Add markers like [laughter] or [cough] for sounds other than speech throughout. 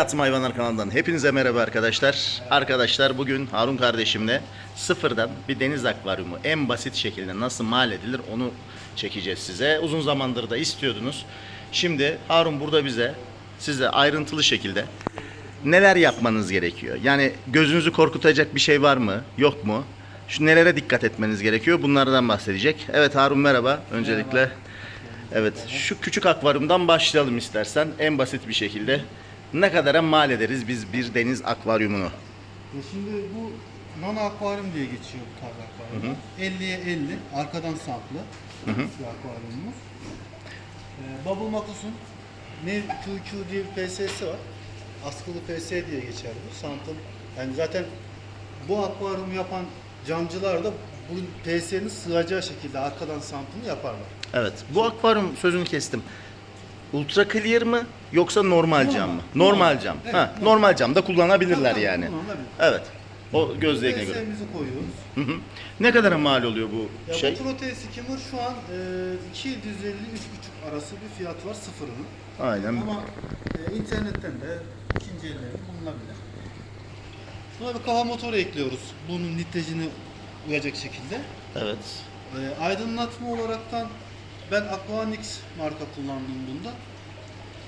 Hayatım Hayvanlar kanalından hepinize merhaba arkadaşlar. Arkadaşlar bugün Harun kardeşimle sıfırdan bir deniz akvaryumu en basit şekilde nasıl mal edilir onu çekeceğiz size. Uzun zamandır da istiyordunuz. Şimdi Harun burada bize size ayrıntılı şekilde neler yapmanız gerekiyor? Yani gözünüzü korkutacak bir şey var mı? Yok mu? Şu nelere dikkat etmeniz gerekiyor? Bunlardan bahsedecek. Evet Harun merhaba. Öncelikle Evet, şu küçük akvaryumdan başlayalım istersen en basit bir şekilde. Ne kadara mal ederiz biz bir deniz akvaryumunu? E Şimdi bu nano akvaryum diye geçiyor bu tarz akvaryum. 50'ye 50 arkadan samplı bir akvaryumumuz. Ee, Bubble Makus'un Nev QQ diye bir PS'si var. Askılı PS diye geçer bu. Santın yani zaten bu akvaryumu yapan camcılar da bu PS'nin sığacağı şekilde arkadan sampını yaparlar. Evet, bu akvaryum sözünü kestim. Ultra clear mı yoksa normal, Normal. cam mı? Normal, Normal. cam. Evet, ha, normal. normal cam da kullanabilirler Tabii, yani. kullanılabilir. Evet. O göz zevkine göre. Koyuyoruz. Hı hı. Ne kadara mal oluyor bu Ya şey? bu Protein Skimmer şu an e, 250-3,5 arası bir fiyat var sıfırının. Aynen. Ama e, internetten de ikinci elleri bulunabilir. Buna bir kafa motoru ekliyoruz. Bunun litrejini uyacak şekilde. Evet. E, aydınlatma olaraktan ben Aquanix marka kullandım bunda.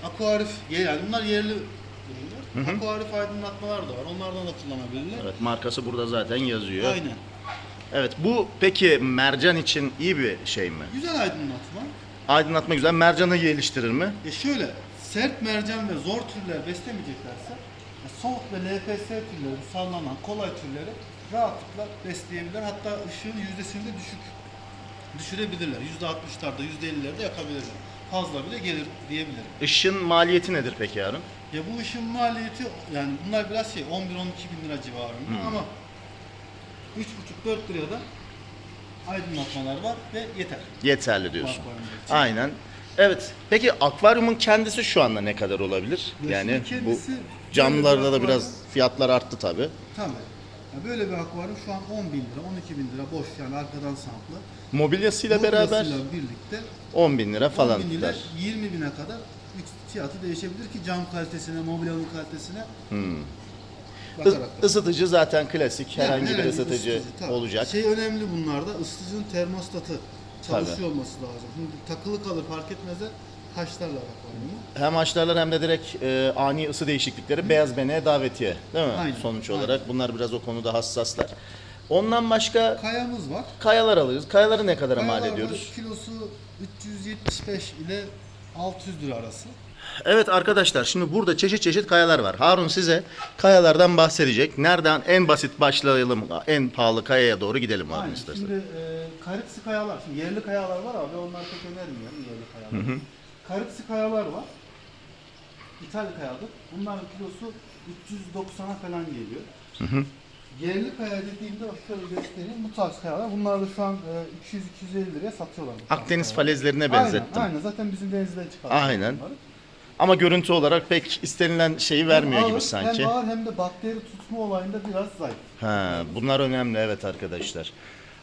Aquarif, yani bunlar yerli ürünler. Hı hı. Aquarif aydınlatmalar da var. Onlardan da kullanabilirler. Evet, markası burada zaten yazıyor. Aynen. Evet, bu peki mercan için iyi bir şey mi? Güzel aydınlatma. Aydınlatma güzel. Mercanı geliştirir mi? E şöyle, sert mercan ve zor türler beslemeyeceklerse e, soğuk ve LPS türleri, sallanan kolay türleri rahatlıkla besleyebilirler. Hatta ışığın yüzdesini de düşük düşürebilirler. %60'larda, %50'lerde yakabilirler. Fazla bile gelir diyebilirim. Işın maliyeti nedir peki Harun? Ya bu ışın maliyeti yani bunlar biraz şey 11-12 bin lira civarında Hmm. ama 3,5-4 liraya da aydınlatmalar var ve yeter. Yeterli diyorsun. akvaryum için. Aynen. Evet. Peki akvaryumun kendisi şu anda ne kadar olabilir? Yani şimdi bu kendisi camlarda da biraz fiyatlar arttı tabi. Tabii. Ya böyle bir akvaryum şu an 10 bin lira, 12 bin lira boş yani arkadan samplı. Mobilyasıyla beraber Mobilyasıyla birlikte 10 bin lira falan 10 bin lira tutar. 20 bine kadar fiyatı değişebilir ki cam kalitesine, mobilyanın kalitesine Hmm. bakarak. da. Isıtıcı zaten klasik Yani herhangi bir herhangi ısıtıcı tabii. olacak. Şey önemli bunlarda ısıtıcının termostatı çalışıyor olması lazım. Şimdi takılı kalır fark etmezler taşlarlar akvaryumu. Hem açlarlar hem de direkt e, ani ısı değişiklikleri beyaz beneğe davetiye değil mi? Aynen, Sonuç aynen. olarak bunlar biraz o konuda hassaslar. Ondan başka Kayamız var. kayalar alırız. Kayaları ne kadara mal ediyoruz? Kilosu 375 ile 600 lira arası. Evet arkadaşlar şimdi burada çeşit çeşit kayalar var. Harun size kayalardan bahsedecek. Nereden en basit başlayalım en pahalı kayaya doğru gidelim Harun Aynen. istersen. Şimdi e, karipsi kayalar, şimdi yerli kayalar var abi onlar pek önermiyorum yerli kayalar. Karipsi kayalar var. İthal kayadır. Bunların kilosu 390'a falan geliyor. Yerli kaya dediğimde şöyle göstereyim. Bu tarz kayalar. Bunlar da şu an e, 200-250 liraya satıyorlar. bu tarz Akdeniz kayaları. falezlerine Aynen, benzettim. Aynen, zaten bizim denizden çıkartıyoruz Aynen. bunları. Ama görüntü olarak pek istenilen şeyi vermiyor Hem gibi ağır, sanki. Hem ağır hem de bakteri tutma olayında biraz zayıf. Ha, bunlar önemli evet arkadaşlar.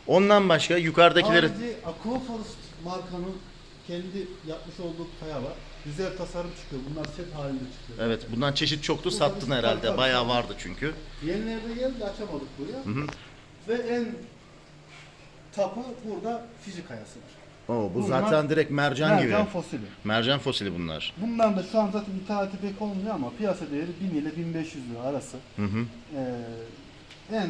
Ondan başka yukarıdakileri Harici Aquaforest markanın kendi yapmış olduğu kaya var. Güzel tasarım çıkıyor. Bunlar set halinde çıkıyor. Evet bundan çeşit çoktu Burada sattın herhalde. tabii, Bayağı vardı çünkü. Yenilerde geldi açamadık buraya. Ve en tapı burada Fiji kayası var. Oo, bu Bunlar zaten direkt mercan, Mercan gibi. fosili. Mercan fosili bunlar. Bundan da şu an zaten ithalatı pek olmuyor ama piyasa değeri 1000 ile 1500 lira arası. Hı hı. Ee, en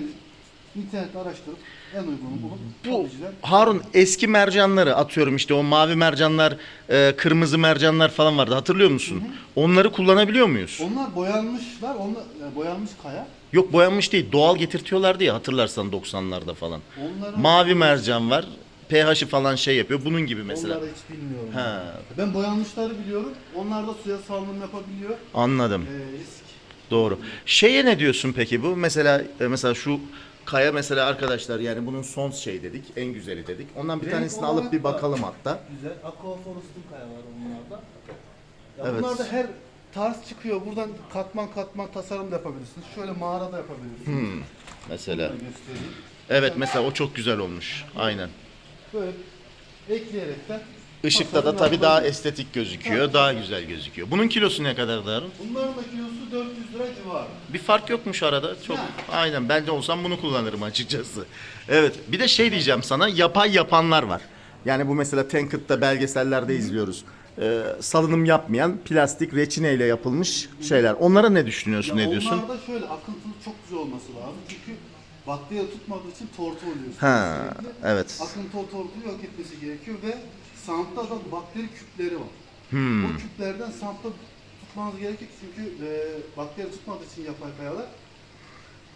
internette araştırıp en uygunu bulup Bu Harun eski mercanları atıyorum işte o mavi mercanlar, e, kırmızı mercanlar falan vardı hatırlıyor musun? Onları kullanabiliyor muyuz? Onlar boyanmışlar, onlar e, boyanmış kaya. Yok boyanmış değil doğal getirtiyorlardı ya hatırlarsan 90'larda falan. Onların Mavi mercan var. pH'i falan şey yapıyor. Bunun gibi mesela. Onları hiç bilmiyorum. Ha. Ben boyanmışları biliyorum. Onlar da suya salınım yapabiliyor. Anladım. Ee, risk. Doğru. Şeye ne diyorsun peki bu? Mesela e, mesela şu kaya mesela arkadaşlar yani bunun son şey dedik. En güzeli dedik. Ondan bir Renk tanesini olarak alıp bir da- bakalım hatta. Güzel. Aquaforest'un kaya var onlarda. Ya Evet. Bunlarda her tarz çıkıyor. Buradan katman katman tasarım da yapabilirsiniz. Şöyle mağara da yapabilirsiniz. Hmm. Mesela. Göstereyim. Evet mesela o çok güzel olmuş. Aynen. Böyle ekleyerekten Işıkta da tabii daha estetik gözüküyor. Daha güzel gözüküyor. Bunun kilosu ne kadar Harun? Bunların da kilosu 400 lira civarı. Bir fark yokmuş arada. Çok Yani. aynen ben de olsam bunu kullanırım açıkçası. Evet. Bir de şey diyeceğim sana. Yapay yapanlar var. Yani bu mesela Tanked'da belgesellerde izliyoruz. Ee, salınım yapmayan plastik reçineyle yapılmış şeyler. Onlara ne düşünüyorsun? Ne diyorsun? Onlarda şöyle akıntılı çok güzel olması lazım. Çünkü bakteri tutmadığı için tortu oluyor. Ha, sürekli. evet. Akıntı o tortuyu yok etmesi gerekiyor ve sampta da bakteri küpleri var. Hmm. O küplerden sampta tutmanız gerekiyor çünkü e, bakteri tutmadığı için yapay kayalar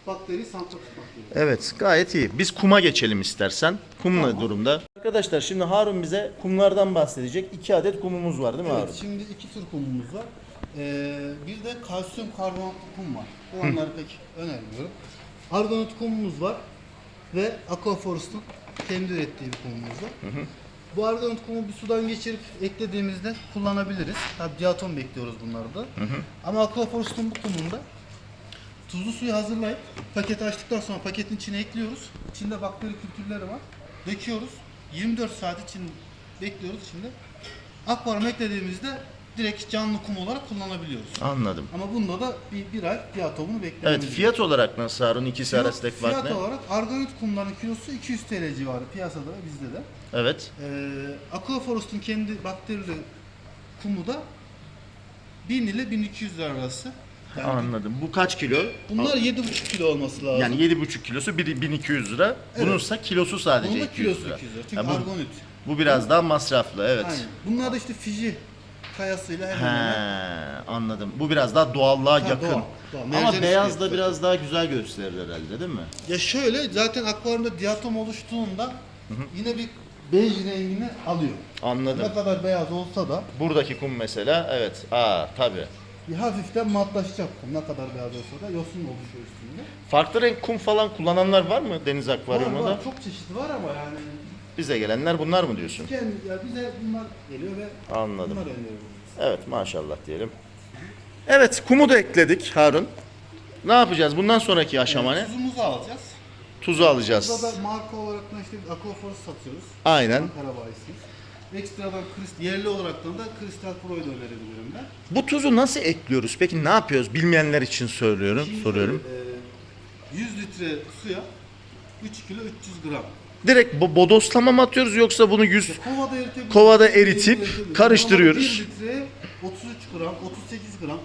bakteriyi sampta tutmak gerekiyor. Evet gayet iyi. Biz kuma geçelim istersen. Kum ne Tamam. durumda? Arkadaşlar şimdi Harun bize kumlardan bahsedecek. İki adet kumumuz var değil mi Harun? Evet, şimdi iki tür kumumuz var. Ee, bir de kalsiyum karbonatlı kum var. Onları pek önermiyorum. Argonat kumumuz var ve Aquaforest'un kendi ürettiği bir kumumuz var. Bu argonat kumu bir sudan geçirip eklediğimizde kullanabiliriz. Tabii diatom bekliyoruz bunları da. Ama Aquaforest'un bu kumunda tuzlu suyu hazırlayıp paketi açtıktan sonra paketin içine ekliyoruz. İçinde bakteri kültürleri var. Döküyoruz. 24 saat için bekliyoruz içinde. Akvaryum eklediğimizde direkt canlı kum olarak kullanabiliyoruz. Anladım. Ama bunda da bir, bir ay diatomunu beklememiz Evet fiyat olarak nasıl Harun? İkisi Fiyat- arasındaki fark Fiyat ne? olarak argonit kumların kilosu 200 TL civarı piyasada ve bizde de. Evet. Ee, Aquaforest'un kendi bakterili kumu da 1000 ile 1200 lira arası. Yani Anladım. Bu kaç kilo? bunlar 7,5 kilo olması lazım. Yani 7,5 kilosu bir- 1200 lira. Bununsa kilosu sadece Bunun da 200 kilosu lira. 200 lira. Çünkü Ha, bu, argonit. bu biraz daha masraflı evet. Aynen. Bunlar da işte Fiji kayasıyla He, hemen hemen. anladım. Bu biraz daha doğallığa Ha, yakın. doğal, doğal. Ama Mercan beyaz da istiyor. biraz daha güzel gösterir herhalde değil mi? Ya şöyle zaten akvaryumda diatom oluştuğunda yine bir bej rengini alıyor. Anladım. Ne kadar beyaz olsa da Buradaki kum mesela evet. Aa tabii. bir hafiften matlaşacak kum. Ne kadar beyaz olsa da yosun oluşuyor üstünde. Farklı renk kum falan kullananlar var mı deniz Var, akvaryumunda? var, çok çeşit var ama yani Bize gelenler bunlar mı diyorsun? kendi, ya bize bunlar geliyor ve Anladım. bunlar öneriyoruz. Evet maşallah diyelim. Evet kumu da ekledik Harun. Ne yapacağız? Bundan sonraki aşama ne? Tuzumuzu alacağız. Tuzu alacağız. Burada da marka olarak da işte Aquaforce satıyoruz. Aynen. Ankara bayisiyiz. Ekstradan krist, yerli olaraktan da Kristal Pro'yu da önerebilirim ben. Bu tuzu nasıl ekliyoruz? Peki ne yapıyoruz? Bilmeyenler için söylüyorum, Şimdi, soruyorum. e, 100 litre suya 3 kilo 300 gram. Direkt bo- bodoslama mı atıyoruz yoksa bunu 100 Kovada eritebiliriz. Kovada eritip Eritip, karıştırıyoruz. 1 litre 33 gram, 38 gram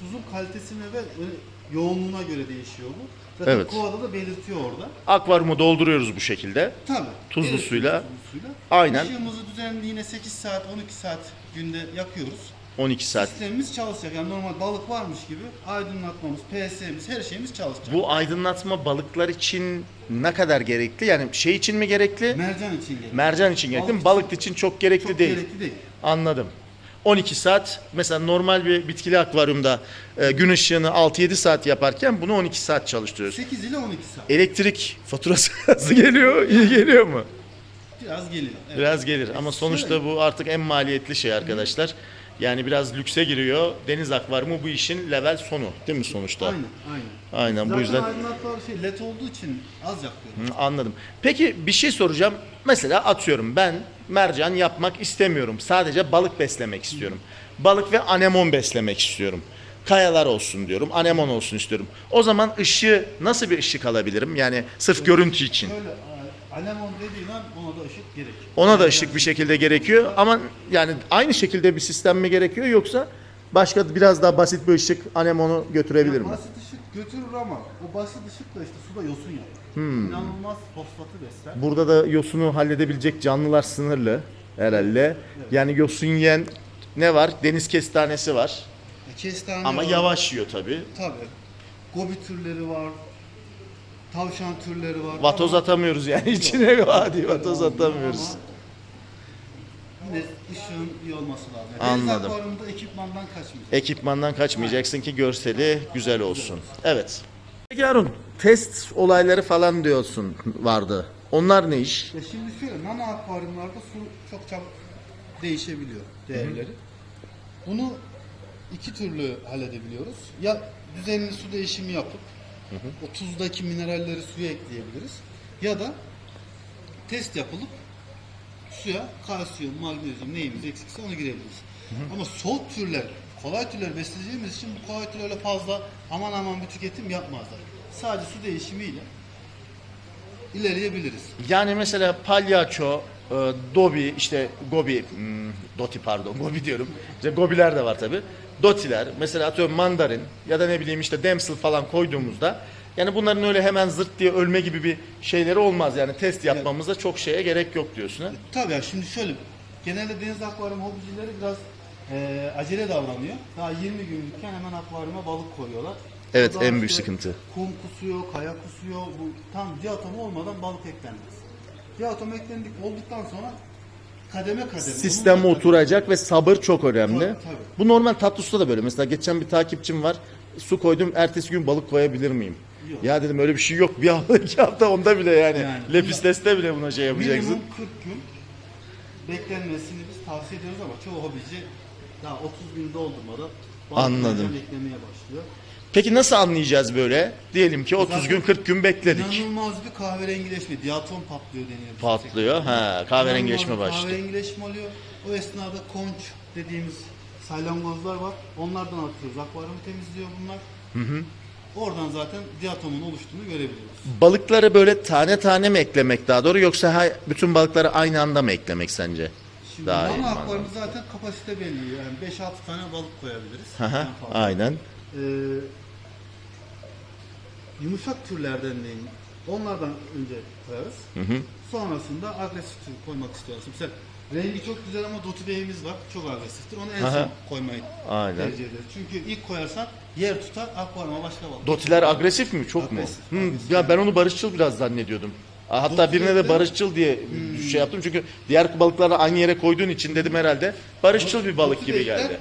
tuzun kalitesine ve e, yoğunluğuna göre değişiyor bu. Zaten Evet. kovada da belirtiyor orada. akvaryumu dolduruyoruz bu şekilde. Tabii. Tuzlu Eritiyoruz suyla. tuzlu suyla. Aynen. Işığımızı düzenli yine 8 saat, 12 saat günde yakıyoruz. 12 saat. Sistemimiz çalışacak. Yani normal balık varmış gibi aydınlatmamız, PS'miz, her şeyimiz çalışacak. Bu aydınlatma balıklar için ne kadar gerekli? Yani şey için mi gerekli? mercan için gerekli. Mercan için gerekli mi? Balık için çok gerekli Çok değil. gerekli değil. Anladım. 12 saat mesela normal bir bitkili akvaryumda e, gün ışığını 6-7 saat yaparken bunu 12 saat çalıştırıyoruz. 8 ile 12 saat. Elektrik faturası [laughs] nasıl geliyor? İyi geliyor mu? Biraz geliyor. Evet. Biraz gelir ama sonuçta bu artık en maliyetli şey arkadaşlar. Yani biraz lükse giriyor. Deniz akvaryumu bu işin level sonu değil mi sonuçta? Aynen, aynen. Aynen bu Zaten yüzden aydınlatmalar şey led olduğu için az yakıyor. Hı, anladım. Peki bir şey soracağım. Mesela atıyorum ben mercan yapmak istemiyorum. Sadece balık beslemek istiyorum. Balık ve anemon beslemek istiyorum. Kayalar olsun diyorum. Anemon olsun istiyorum. O zaman ışığı nasıl bir ışık alabilirim? Yani sırf görüntü için. Şöyle a- anemon dediğin an ona da ışık gerek. Ona da ışık bir şekilde gerekiyor ama yani aynı şekilde bir sistem mi gerekiyor yoksa başka biraz daha basit bir ışık anemonu götürebilir mi? Basit ışık götürür ama o basit ışık da işte suda yosun yapar. Hmm. İnanılmaz fosfatı besler. Burada da yosunu halledebilecek canlılar sınırlı herhalde. Yani yosun yiyen ne var? Deniz kestanesi var. E, Kestane Ama var. yavaş yiyor tabi. Tabii. Gobi türleri var. Tavşan türleri var. Vatoz Ama- atamıyoruz yani içine hadi vatoz atamıyoruz. Yine ışığın iyi olması lazım. Anladım. Deniz akvaryumda ekipmandan kaçmayacak. Ekipmandan kaçmayacaksın ki görseli güzel olsun. Evet. Peki Harun, test olayları falan diyorsun vardı. Onlar ne iş? Ya şimdi şöyle nano akvaryumlarda su çok çabuk değişebiliyor değerleri. Bunu iki türlü halledebiliyoruz. Ya düzenli su değişimi yapıp o tuzdaki mineralleri suya ekleyebiliriz. Ya da test yapılıp suya kalsiyum, magnezyum neyimiz eksikse onu girebiliriz. Ama soğuk türler, kolay türler besleyeceğimiz için bu kolay türlerle fazla aman aman bir tüketim yapmazlar. Sadece su değişimiyle ilerleyebiliriz. Yani mesela palyaço, e, dobi, işte gobi, hmm, doti pardon, [laughs] gobi diyorum. İşte gobiler de var tabi. Dotiler, mesela atıyorum mandarin ya da ne bileyim işte damsel falan koyduğumuzda yani bunların öyle hemen zırt diye ölme gibi bir şeyleri olmaz. Yani test yapmamıza çok şeye gerek yok diyorsun ha. Tabii ya şimdi şöyle genelde deniz akvaryum hobicileri biraz e, acele davranıyor. Daha 20 günlükken hemen akvaryuma balık koyuyorlar. Evet, en büyük sıkıntı. Kum kusuyor, kaya kusuyor. Bu tam diatomu olmadan balık eklenmez. Diatom eklendik olduktan sonra kademe kademe. Sistem onunla kademe- oturacak ve sabır çok önemli. Tabii, tabii. Bu normal tatlı suda da böyle. Mesela geçen bir takipçim var. Su koydum, ertesi gün balık koyabilir miyim? Yok. Ya dedim öyle bir şey yok. Bir hafta, iki hafta onda bile yani. Yani. Lepisteste bile buna şey yapacaksın. Minimum 40 gün beklenmesini biz tavsiye ediyoruz ama çoğu hobici daha 30 gün doldurmadan balık Anladım. eklemeye başlıyor. Peki nasıl anlayacağız böyle? Diyelim ki 30 Zaten gün 40 gün bekledik. İnanılmaz bir kahverengileşme, diatom patlıyor deniyor. Patlıyor. Ha, kahverengileşme İnanılmaz bir başlıyor. Kahverengileşme oluyor. O esnada konç dediğimiz salyangozlar var. Onlardan atıyoruz. Akvaryumu temizliyor bunlar. Oradan zaten diatomun oluştuğunu görebiliyoruz. Balıkları böyle tane tane mi eklemek daha doğru yoksa bütün balıkları aynı anda mı eklemek sence? Şimdi Daha iyi. akvaryum zaten kapasite belli. Yani 5-6 tane balık koyabiliriz. Hı hı, En fazla. Aynen. Ee, yumuşak türlerden deyin. Onlardan önce koyarız. Hı hı. Sonrasında agresif tür koymak istiyoruz. Mesela rengi çok güzel ama dotu beyimiz var. Çok agresiftir. Onu en Aha. son koymayı Aynen. tercih ederiz. Çünkü ilk koyarsan yer tutar, akvaryuma başka balık. Dotiler agresif mi? Çok mu? Agresif, Hı, agresif. ya ben onu barışçıl biraz zannediyordum. Hatta Dotiler birine de de- barışçıl diye şey yaptım çünkü diğer balıkları aynı yere koyduğun için dedim herhalde barışçıl bir balık gibi geldi.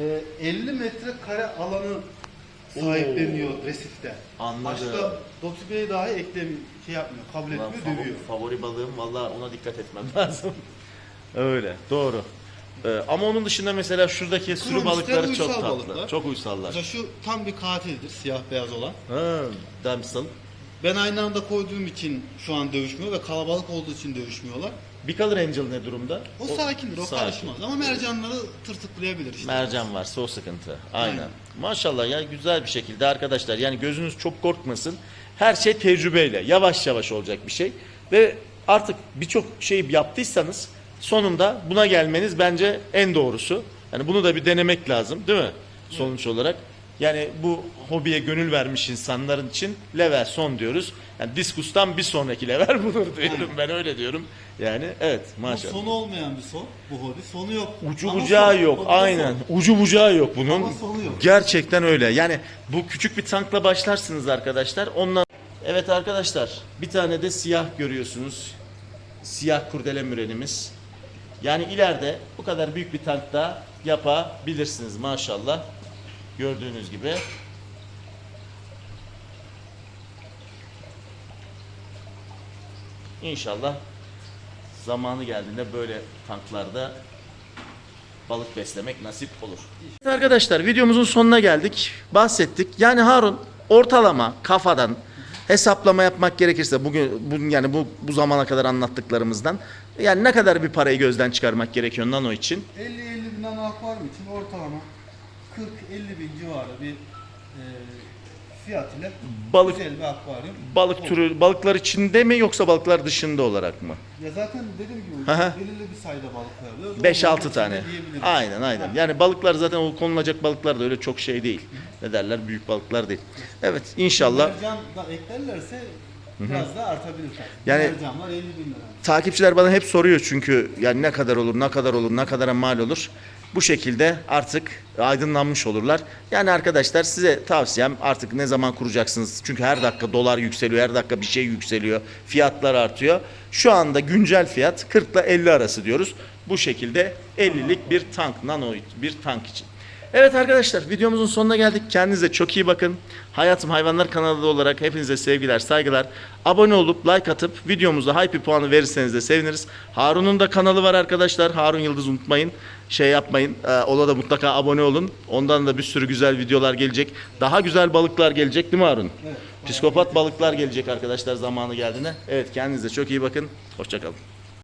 e, 50 metre kare alanı sahipleniyor resifte. Anladım. Başka Dotu Bey dahi eklem şey yapmıyor, kabul etmiyor, dövüyor. favori balığım valla ona dikkat etmem [laughs] lazım. Öyle doğru. Ee, ama onun dışında mesela şuradaki sürü Kronisler balıkları çok uysal tatlı. balıklar. Çok uysallar. Mesela şu tam bir katildir siyah beyaz olan. Ha, damsel. Ben aynı anda koyduğum için şu an dövüşmüyor ve kalabalık olduğu için dövüşmüyorlar. Bir Color Angel ne durumda? O, sakindir, o sakin. karışmaz. Ama mercanları tırtıklayabilir işte. Mercan varsa o sıkıntı. Aynen. Aynen. Maşallah ya güzel bir şekilde arkadaşlar. Yani gözünüz çok korkmasın. Her şey tecrübeyle. Yavaş yavaş olacak bir şey. Ve artık birçok şeyi yaptıysanız sonunda buna gelmeniz bence en doğrusu. Yani bunu da bir denemek lazım değil mi? Sonuç olarak. Yani bu hobiye gönül vermiş insanların için level son diyoruz. Yani diskustan bir sonraki level [laughs] budur diyorum. Ben öyle diyorum. Yani evet Bu maşallah. sonu olmayan bir son. Bu hobi. Sonu yok. Ucu Ama bucağı son. yok. Aynen. son. Ucu bucağı yok bunun. Ama sonu yok. Gerçekten öyle. Yani bu küçük bir tankla başlarsınız arkadaşlar. Ondan Evet arkadaşlar, bir tane de siyah görüyorsunuz. Siyah kurdele mürenimiz. Yani ileride bu kadar büyük bir tankta yapabilirsiniz maşallah. Gördüğünüz gibi. İnşallah zamanı geldiğinde böyle tanklarda balık beslemek nasip olur. Evet arkadaşlar videomuzun sonuna geldik. Bahsettik. Yani Harun ortalama kafadan hesaplama yapmak gerekirse bugün, bugün yani bu bu zamana kadar anlattıklarımızdan yani ne kadar bir parayı gözden çıkarmak gerekiyor nano için? 50-50 bin nano akvaryum için ortalama 40-50 bin civarı bir e, fiyat ile Balık- güzel bir akvaryum. Balık olur. türü balıklar içinde mi yoksa balıklar dışında olarak mı? Ya zaten dediğim gibi hı. belirli bir sayıda balık koyabiliyoruz. 5-6 Onların tane. Aynen aynen. Yani balıklar zaten o konulacak balıklar da öyle çok şey değil. Ne derler? Büyük balıklar değil. Evet inşallah Mercan da eklerlerse biraz da artabilir. Yani- Mercanlar 50 bin lira. takipçiler bana hep soruyor çünkü yani ne kadar olur, ne kadar olur, ne kadara mal olur. Bu şekilde artık aydınlanmış olurlar. Yani arkadaşlar size tavsiyem artık ne zaman kuracaksınız? Çünkü her dakika dolar yükseliyor, her dakika bir şey yükseliyor, fiyatlar artıyor. Şu anda güncel fiyat 40 ile 50 arası diyoruz. Bu şekilde 50'lik bir tank, nano bir tank için. Evet arkadaşlar videomuzun sonuna geldik. Kendinize çok iyi bakın. Hayatım Hayvanlar kanalı olarak hepinize sevgiler, saygılar. Abone olup like atıp videomuza hype puanı verirseniz de seviniriz. Harun'un da kanalı var arkadaşlar. Harun Yıldız unutmayın. Şey yapmayın. Ee, ona da mutlaka abone olun. Ondan da bir sürü güzel videolar gelecek. Daha güzel balıklar gelecek değil mi Harun? Evet. Psikopat balıklar gelecek arkadaşlar zamanı geldiğinde. Evet kendinize çok iyi bakın. Hoşçakalın.